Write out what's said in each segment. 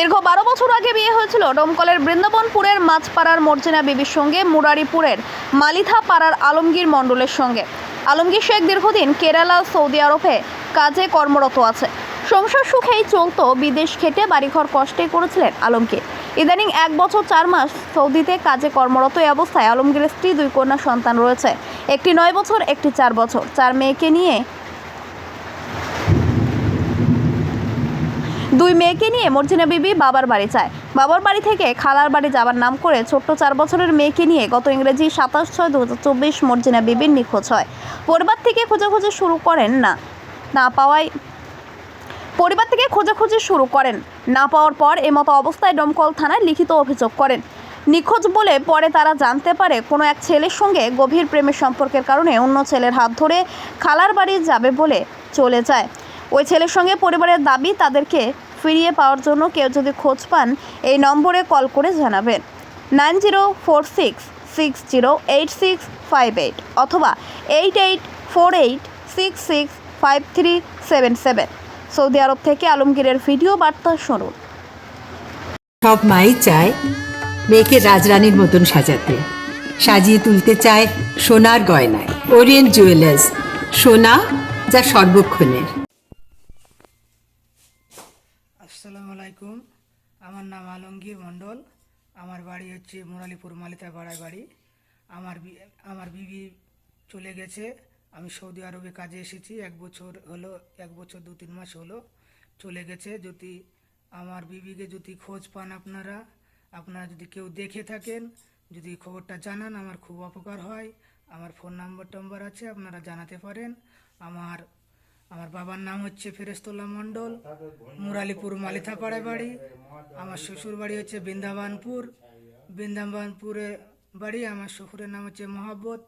দীর্ঘ বারো বছর আগে বিয়ে হয়েছিল ডমকলের বৃন্দাবনপুরের মাছপাড়ার মর্জিনা বিবির সঙ্গে, মুরারিপুরের মালিথা পাড়ার আলমগীর মণ্ডলের সঙ্গে। আলমগীর শেখ দীর্ঘদিন কেরালা, সৌদি আরবে কাজে কর্মরত আছে। সংসার সুখেই চলতো, বিদেশ খেটে বাড়িঘর কষ্টে করেছিলেন আলমগীর। ইদানিং এক বছর চার মাস সৌদিতে কাজে কর্মরত এই অবস্থায় আলমগীরের স্ত্রী, দুই কন্যা সন্তান রয়েছে। একটি নয় বছর, একটি চার বছর। চার মেয়েকে নিয়ে দুই মেয়েকে নিয়ে মর্জিনা বিবি বাবার বাড়ি যায়। বাবার বাড়ি থেকে খালার বাড়ি যাবার নাম করে ছোট্ট চার বছরের মেয়েকে নিয়ে গত ইংরেজি সাতাশ ছয় দু হাজার চব্বিশ মর্জিনা বিবির নিখোঁজ হয়। পরিবার থেকে খোঁজাখুঁজি শুরু করেন না না পাওয়ায় পরিবার থেকে খোঁজাখুঁজি শুরু করেন, না পাওয়ার পর এমতো অবস্থায় ডমকল থানায় লিখিত অভিযোগ করেন। নিখোঁজ বলে পরে তারা জানতে পারে কোনো এক ছেলের সঙ্গে গভীর প্রেমের সম্পর্কের কারণে অন্য ছেলের হাত ধরে খালার বাড়ি যাবে বলে চলে যায়। ওই ছেলের সঙ্গে পরিবারের দাবি তাদেরকে ফিরিয়ে পাওয়ার জন্য কেউ যদি খোঁজ পান, এই নম্বরে কল করে জানাবেন। Nine zero four six six zero eight six five eight অথবা eight eight four eight six six five three seven seven. Saudi Arab থেকে আলমগীরের ভিডিও বার্তা শুনুন। সব মাই চায় মেয়েকে রাজরানীর মতন সাজাতে। সাজিয়ে তুলতে চায় সোনার গয়নায়। ওরিয়েন্ট জুয়েলার্স, সোনা যা সর্বক্ষণের। আসসালামু আলাইকুম। আমার নাম আলমগীর মণ্ডল। আমার বাড়ি হচ্ছে মুরালিপুর মালিতা পাড়ায় বাড়ি। আমার আমার বিবি চলে গেছে। আমি সৌদি আরবে কাজে এসেছি। এক বছর হলো, এক বছর দু তিন মাস হলো চলে গেছে। যদি আমার বিবিকে যদি খোঁজ পান আপনারা আপনারা যদি কেউ দেখে থাকেন, যদি খবরটা জানান, আমার খুব উপকার হয়। আমার ফোন নাম্বার টাম্বার আছে, আপনারা জানাতে পারেন। আমার বাবার নাম হচ্ছে ফেরেস্তোল্লা মণ্ডল, মুরালিপুর মালিথাপাড়ায় বাড়ি, আমার শ্বশুর বাড়ি হচ্ছে বৃন্দাবনপুর। বৃন্দাবনপুরে বাড়ি, আমার শ্বশুরের নাম হচ্ছে মহাব্বত,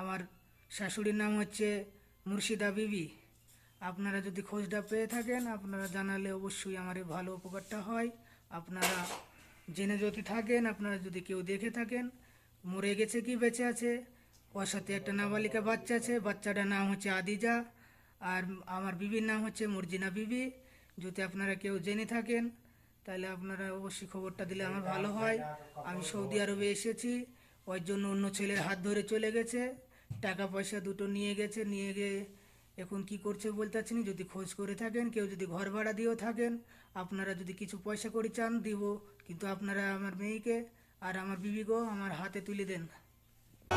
আমার শাশুড়ির নাম হচ্ছে মুর্শিদা বিবি। আপনারা যদি খোঁজটা পেয়ে থাকেন, আপনারা জানালে অবশ্যই আমার এই ভালো উপকারটা হয়। আপনারা জেনে যদি থাকেন, আপনারা যদি কেউ দেখে থাকেন, মরে গেছে কি বেঁচে আছে ওর সাথে একটা নাবালিকা বাচ্চা আছে, বাচ্চাটার নাম হচ্ছে আদিজা। আর আমার বিবির নাম হচ্ছে মর্জিনা বিবি। যদি আপনারা কেউ জেনে থাকেন, তাহলে আপনারা অবশ্যই খবরটা দিলে আমার ভালো হয়। আমি সৌদি আরবে এসেছি। ওই জন্য অন্য ছেলের হাত ধরে চলে গেছে। টাকা পয়সা দুটো নিয়ে গেছে। নিয়ে গিয়ে এখন কি করছে বলতে পারছি না। যদি খোঁজ করে থাকেন, কেউ যদি ঘর ভাড়া দিয়েও থাকেন, আপনারা যদি কিছু পয়সা করে চান, দিব। কিন্তু আপনারা আমার মেয়েকে আর আমার বিবিকেও আমার হাতে তুলে দেন।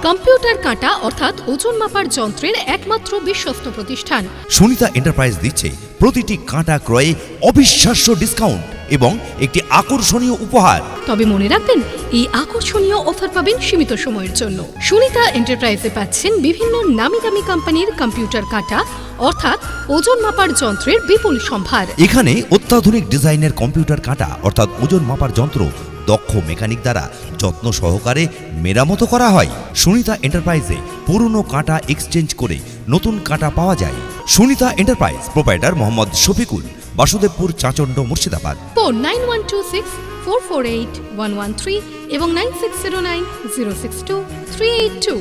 কম্পিউটার কাঁটা অর্থাৎ ওজন মাপার যন্ত্রের একমাত্র বিশ্বস্ত প্রতিষ্ঠান। সুনিতা এন্টারপ্রাইজ দিচ্ছে প্রতিটি কাঁটা ক্রয়ে অবিশ্বাস্য ডিসকাউন্ট এবং একটি আকর্ষণীয় উপহার। তবে মনে রাখবেন এই আকর্ষণীয় অফার পাবেন সীমিত সময়ের জন্য। সুনিতা এন্টারপ্রাইজে পাচ্ছেন বিভিন্ন নামি দামি কোম্পানির কম্পিউটার কাঁটা অর্থাৎ ওজন মাপার যন্ত্রের বিপুল সম্ভার। এখানে অত্যাধুনিক ডিজাইনের কম্পিউটার কাঁটা অর্থাৎ ওজন মাপার যন্ত্র দক্ষ মেকানিক দ্বারা যত্ন সহকারে মেরামত করা হয়। সুনিতা এন্টারপ্রাইজে পুরনো কাঁটা এক্সচেঞ্জ করে নতুন কাঁটা পাওয়া যায়। Sunita enterprise proprietor Mohammad Shafiqul, Basudebpur Chachand Murshidabad. Phone nine one two six four four eight one one three এবং nine six zero nine zero six two three eight two.